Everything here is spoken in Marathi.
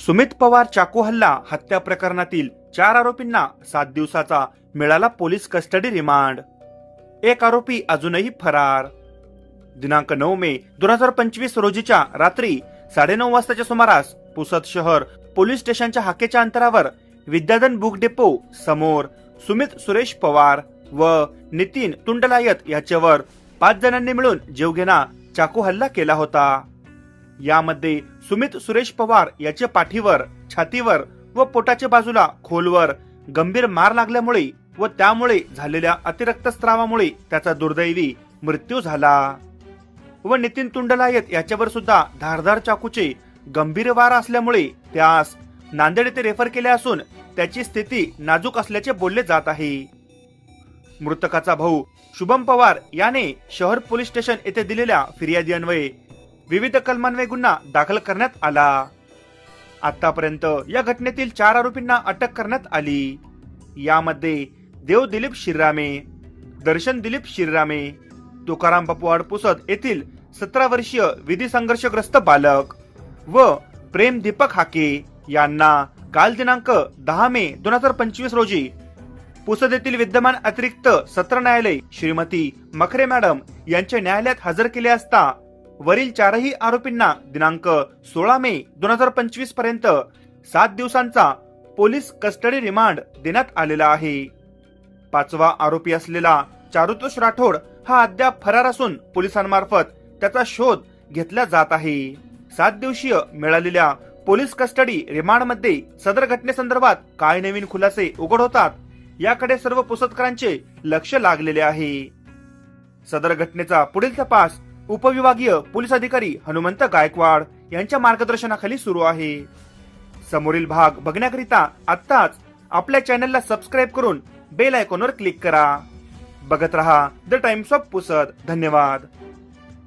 सुमित पवार चाकू हल्ला हत्या प्रकरणातील चार आरोपींना सात दिवसाचा मिळाला पोलीस कस्टडी रिमांड. एक आरोपी अजूनही फरार. दिनांक नऊ मे दोन हजार पंचवीस रोजीच्या रात्री साडेनऊ वाजताच्या सुमारास पुसद शहर पोलीस स्टेशनच्या हाकेच्या अंतरावर विद्याधन बुक डेपो समोर सुमित सुरेश पवार व नितीन तुंडलायत याच्यावर पाच जणांनी मिळून जीवघेणा चाकू हल्ला केला होता. यामध्ये सुमित सुरेश पवार याच्या पाठीवर छातीवर व पोटाच्या बाजूला खोलवर गंभीर मार लागल्यामुळे व त्यामुळे झालेल्या अतिरक्तस्त्रावामुळे त्याचा दुर्दैवी मृत्यू झाला. व नितीन तुंडलायत याच्यावर सुद्धा धारधार चाकूचे गंभीर वार असल्यामुळे त्यास नांदेड येथे रेफर केले असून त्याची स्थिती नाजूक असल्याचे बोलले जात आहे. मृतकाचा भाऊ शुभम पवार याने शहर पोलीस स्टेशन येथे दिलेल्या फिर्यादी विविध कलमान्वये गुन्हा दाखल करण्यात आला. आतापर्यंत या घटनेतील चार आरोपींना अटक करण्यात आली. यामध्ये देव दिलीप शिररामे दर्शन दिलीप शिररामे तुकाराम बापू पुसद येथील सतरा वर्षीय विधी संघर्षग्रस्त बालक व प्रेम दीपक हाके यांना काल दिनांक दहा मे दोन हजार पंचवीस रोजी पुसद येथील विद्यमान अतिरिक्त सत्र न्यायालय श्रीमती मखरे मॅडम यांच्या न्यायालयात हजर केले असता वरील चारही आरोपींना दिनांक सोळा मे दोन हजार पंचवीसपर्यंत सात दिवसांचा पोलीस कस्टडी रिमांड देण्यात आलेला आहे. पाचवा आरोपी असलेला चारुतोष राठोड हा अद्याप फरार असून पोलिसांमार्फत त्याचा शोध घेतला जात आहे. सात दिवसीय मिळालेल्या पोलीस कस्टडी रिमांडमध्ये सदर घटनेसंदर्भात काय नवीन खुलासे उघड होतात याकडे सर्व पुसतकरांचे लक्ष लागलेले आहे. सदर घटनेचा पुढील तपास उपविभागीय पोलीस अधिकारी हनुमंत गायकवाड यांच्या मार्गदर्शनाखाली सुरू आहे. समोरील भाग बघण्याकरिता आत्ताच आपल्या चॅनलला सबस्क्राईब करून बेल आयकॉनवर क्लिक करा. बघत रहा द टाइम्स ऑफ पुसद. धन्यवाद.